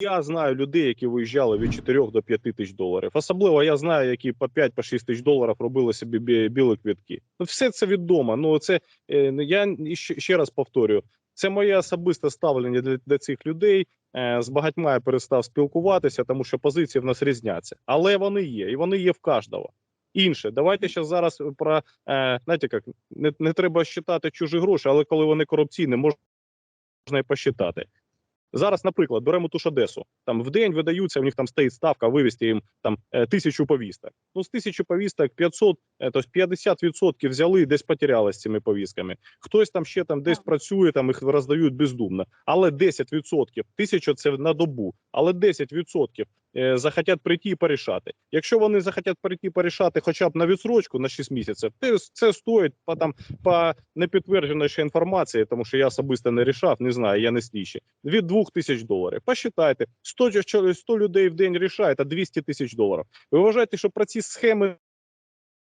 Я знаю людей, які виїжджали від 4 до 5 тисяч доларів. Особливо я знаю, які по 5 по 6 тисяч доларів робили собі бі- білі квітки. Ну, все це відомо. Ну це е, ну, я ще, раз повторюю. Це моє особисте ставлення для, для цих людей. Е, З багатьма я перестав спілкуватися, тому що позиції в нас різняться. Але вони є, і вони є в кожного. Інше, давайте ще зараз про е, знаєте, як не, не треба считати чужі гроші, але коли вони корупційні, можна і посчитати. Зараз, наприклад, беремо ту ж Одесу. Там в день видаються, у них там стоїть ставка вивести їм там е, тисячу повісток. Ну, з тисячі повісток 500, то тобто 50% взяли і десь потеряли з цими повістками. Хтось там ще там десь працює, там їх роздають бездумно. Але 10%, тисяча це на добу, але 10% е, захотять прийти і порішати. Якщо вони захотять прийти порішати хоча б на відсрочку на 6 місяців, це стоїть по там по непідтвердженої ще інформації, тому що я особисто не рішав, не знаю, я не слідчий, від 2 тисяч доларів. Посчитайте, 100, чо- 100 людей в день рішає, це 200 тисяч доларів. Ви вважаєте, що про ці схеми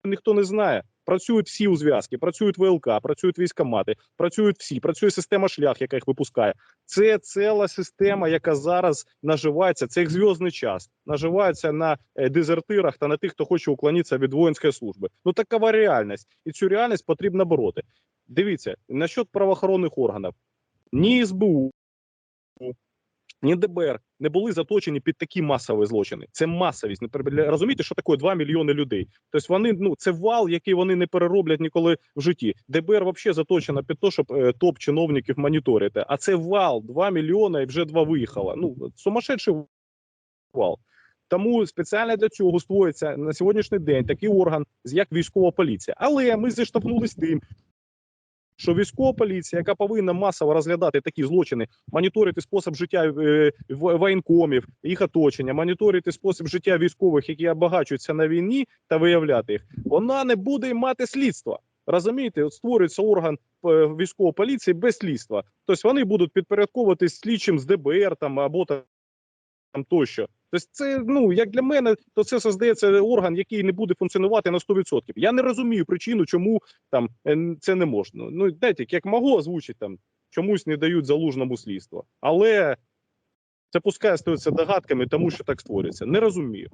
ніхто не знає? Працюють всі у зв'язки, працюють ВЛК, працюють військомати, працюють всі, працює система шлях, яка їх випускає. Це ціла система, яка зараз наживається. Це як зв'язний час, наживається на е, дезертирах та на тих, хто хоче уклонитися від воїнської служби. Ну такова реальність, і цю реальність потрібно бороти. Дивіться насчет правоохоронних органів. Ні СБУ, ні ДБР не були заточені під такі масові злочини. Це масовість. Не Розумієте, що таке 2 мільйони людей. Тобто вони ну це вал, який вони не перероблять ніколи в житті. ДБР взагалі заточена під те, щоб е, топ чиновників моніторити. А це вал 2 мільйони і вже два виїхало. Ну сумасшедший вал. Тому спеціально для цього створюється на сьогоднішній день такий орган, як військова поліція. Але ми зіштовхнулися з тим, що військова поліція, яка повинна масово розглядати такі злочини, моніторити спосіб життя е, воєнкомів, їх оточення, моніторити спосіб життя військових, які обагачуються на війні, та виявляти їх, вона не буде мати слідства. Розумієте, от створюється орган е, військової поліції без слідства. Тобто вони будуть підпорядковуватись слідчим з ДБР там або там там тощо. Тобто, це ну як для мене, то це создається орган, який не буде функціонувати на 100%. Я не розумію причину, чому там е, це не можна. Ну знаєте, як можу озвучити там, чомусь не дають залужному слідство, але це пускай стається догадками, тому що так створюється. Не розумію.